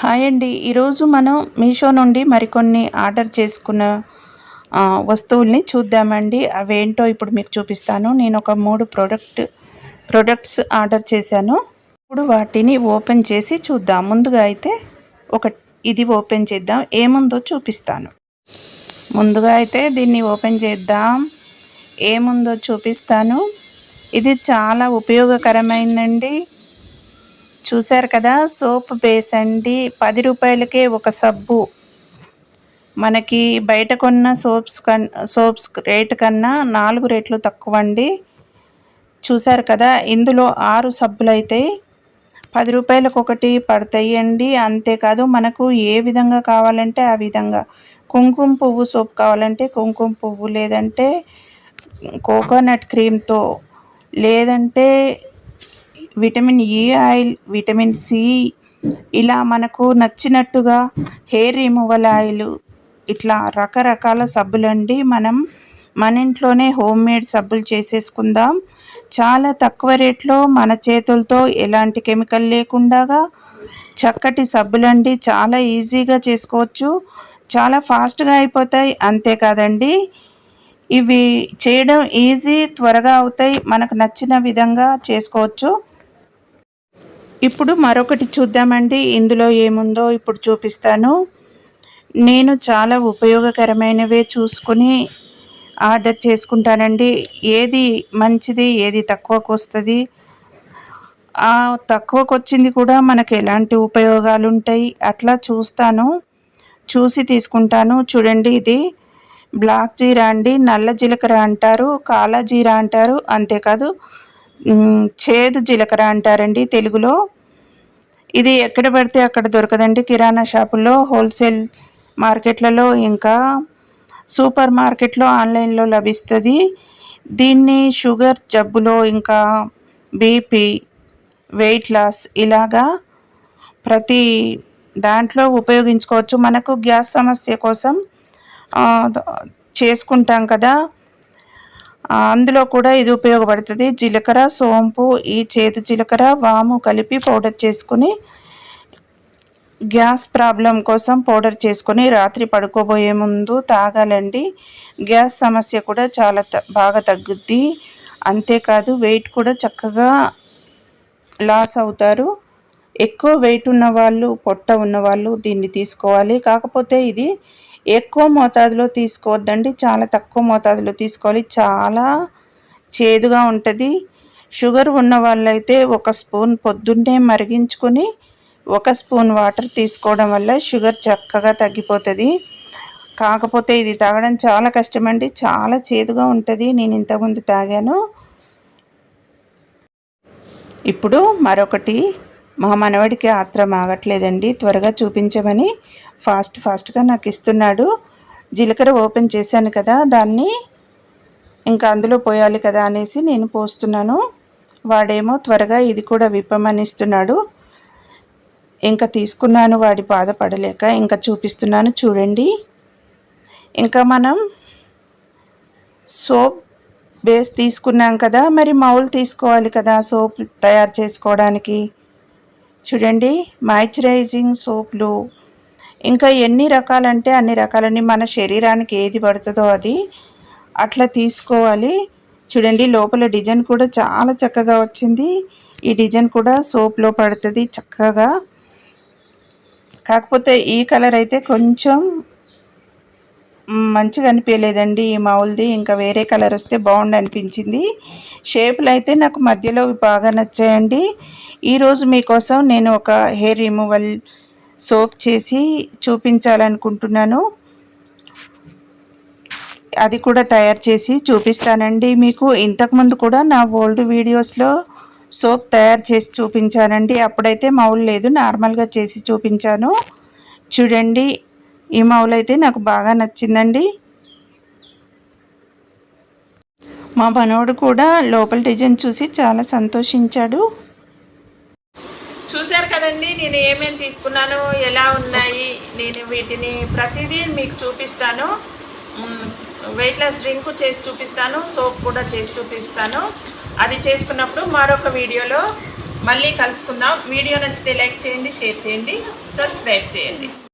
Hi అండి. ఈరోజు మనం మీషో నుండి మరికొన్ని ఆర్డర్ చేసుకున్న వస్తువుల్ని చూద్దామండి. అవేంటో ఇప్పుడు మీకు చూపిస్తాను. నేను ఒక మూడు ప్రోడక్ట్ ప్రోడక్ట్స్ ఆర్డర్ చేశాను. ఇప్పుడు వాటిని ఓపెన్ చేసి చూద్దాం. ముందుగా అయితే ఒక ఇది ఓపెన్ చేద్దాం. ఏముందో చూపిస్తాను. ముందుగా అయితే దీన్ని ఓపెన్ చేద్దాం. ఏముందో చూపిస్తాను. ఇది చాలా ఉపయోగకరమైందండి. చూశారు కదా? సోప్ బేస్ అండి పది రూపాయలకే ఒక సబ్బు. మనకి బయట కొన్న సోప్స్ కన్ సోప్స్ రేట్ కన్నా నాలుగు రేట్లు తక్కువ అండి చూశారు కదా? ఇందులో ఆరు సబ్బులు అయితే పది రూపాయలకు ఒకటి పడతాయి అండి అంతేకాదు మనకు ఏ విధంగా కావాలంటే ఆ విధంగా. కుంకుమ పువ్వు సోప్ కావాలంటే కుంకుమ పువ్వు లేదంటే కోకోనట్ క్రీమ్తో లేదంటే vitamin E oil vitamin C ఇలా మనకు నచ్చినట్టుగా హెయిర్ రిమూవల్ ఆయిల్ ఇట్లా రకరకాల సబ్బులండి. మనం మన ఇంట్లోనే హోమ్ మేడ్ సబ్బులు చేసేసుకుందాం. చాలా తక్కువ రేట్లో మన చేతులతో ఎలాంటి కెమికల్ లేకుండా చక్కటి సబ్బులండి. చాలా ఈజీగా చేసుకోవచ్చు. చాలా ఫాస్ట్గా అయిపోతాయి. అంతేకాదండి ఇవి చేయడం ఈజీ త్వరగా అవుతాయి. మనకు నచ్చిన విధంగా చేసుకోవచ్చు. ఇప్పుడు మరొకటి చూద్దామండి. ఇందులో ఏముందో ఇప్పుడు చూపిస్తాను. నేను చాలా ఉపయోగకరమైనవే చూసుకుని ఆర్డర్ చేసుకుంటానండి. ఏది మంచిది ఏది తక్కువకు వస్తుంది? ఆ తక్కువకు వచ్చింది కూడా మనకు ఎలాంటి ఉపయోగాలు ఉంటాయి అట్లా చూస్తాను. చూసి తీసుకుంటాను. చూడండి ఇది. బ్లాక్ జీరా అండి. నల్ల జీలకర్ర అంటారు. కాలా జీరా అంటారు. అంతేకాదు చేదు జీలకర్ర అంటారండి తెలుగులో. ఇది ఎక్కడ పడితే అక్కడ దొరకదండి కిరాణా షాపుల్లో హోల్సేల్ మార్కెట్లలో ఇంకా సూపర్ మార్కెట్లో ఆన్లైన్లో లభిస్తుంది. దీన్ని షుగర్ జబ్బులో ఇంకా బీపీ వెయిట్ లాస్ ఇలాగా ప్రతి దాంట్లో ఉపయోగించుకోవచ్చు. మనకు గ్యాస్ సమస్య కోసం చేసుకుంటాం కదా. అందులో కూడా ఇది ఉపయోగపడుతుంది. జీలకర్ర సోంపు ఈ చేతి జీలకర్ర వాము కలిపి పౌడర్ చేసుకుని గ్యాస్ ప్రాబ్లం కోసం పౌడర్ చేసుకొని రాత్రి పడుకోబోయే ముందు తాగాలండి. గ్యాస్ సమస్య కూడా చాలా బాగా తగ్గుద్ది. అంతేకాదు వెయిట్ కూడా చక్కగా లాస్ అవుతారు. ఎక్కువ వెయిట్ ఉన్నవాళ్ళు పొట్ట ఉన్నవాళ్ళు దీన్ని తీసుకోవాలి. కాకపోతే ఇది ఎక్కువ మోతాదులో తీసుకోవద్దండి. చాలా తక్కువ మోతాదులో తీసుకోవాలి. చాలా చేదుగా ఉంటుంది. షుగర్ ఉన్న వాళ్ళైతే ఒక స్పూన్ పొద్దున్నే మరిగించుకొని ఒక స్పూన్ వాటర్ తీసుకోవడం వల్ల షుగర్ చక్కగా తగ్గిపోతుంది. కాకపోతే ఇది తాగడం చాలా కష్టమండి. చాలా చేదుగా ఉంటుంది. నేను ఇంతకుముందు తాగాను. ఇప్పుడు మరొకటి మా మనవడికి ఆత్రం ఆగట్లేదండి. త్వరగా చూపించమని ఫాస్ట్ ఫాస్ట్గా నాకు ఇస్తున్నాడు. జీలకర్ర ఓపెన్ చేశాను కదా దాన్ని ఇంకా అందులో పోయాలి కదా అనేసి నేను పోస్తున్నాను. వాడేమో త్వరగా ఇది కూడా విప్పమనిస్తున్నాడు ఇంకా తీసుకున్నాను వాడి బాధపడలేక ఇంకా చూపిస్తున్నాను చూడండి. ఇంకా మనం సోప్ బేస్ తీసుకున్నాం కదా మరి మౌల్ తీసుకోవాలి కదా సోప్ తయారు చేసుకోవడానికి. చూడండి మాయిశ్చరైజింగ్ సోప్లు ఇంకా ఎన్ని రకాలంటే అన్ని రకాలని మన శరీరానికి ఏది పడుతుందో అది అట్లా తీసుకోవాలి. చూడండి లోపల డిజైన్ కూడా చాలా చక్కగా వచ్చింది. ఈ డిజైన్ కూడా సోప్లో పడుతుంది చక్కగా. కాకపోతే ఈ కలర్ అయితే కొంచెం మంచిగా అనిపించలేదండి ఈ మావుల్ది. ఇంకా వేరే కలర్ వస్తే బాగుండు అనిపించింది. షేపులు అయితే నాకు మధ్యలో బాగా నచ్చాయండి. ఈరోజు మీకోసం నేను ఒక హెయిర్ రిమూవల్ సోప్ చేసి చూపించాలనుకుంటున్నాను. అది కూడా తయారు చేసి చూపిస్తానండి మీకు. ఇంతకుముందు కూడా నా ఓల్డ్ వీడియోస్లో సోప్ తయారు చేసి చూపించానండి. అప్పుడైతే మౌల్ లేదు నార్మల్గా చేసి చూపించాను. చూడండి ఈ మౌలు అయితే నాకు బాగా నచ్చిందండి. మా మనోడు కూడా లోపల డిజైన్ చూసి చాలా సంతోషించాడు. చూశారు కదండి నేను ఏమేమి తీసుకున్నాను ఎలా ఉన్నాయి నేను వీటిని ప్రతిదీ మీకు చూపిస్తాను. వెయిట్ లాస్ డ్రింక్ చేసి చూపిస్తాను సోప్ కూడా చేసి చూపిస్తాను. అది చేసుకున్నప్పుడు మరొక వీడియోలో మళ్ళీ కలుసుకుందాం. వీడియో నచ్చితే లైక్ చేయండి షేర్ చేయండి సబ్స్క్రైబ్ చేయండి.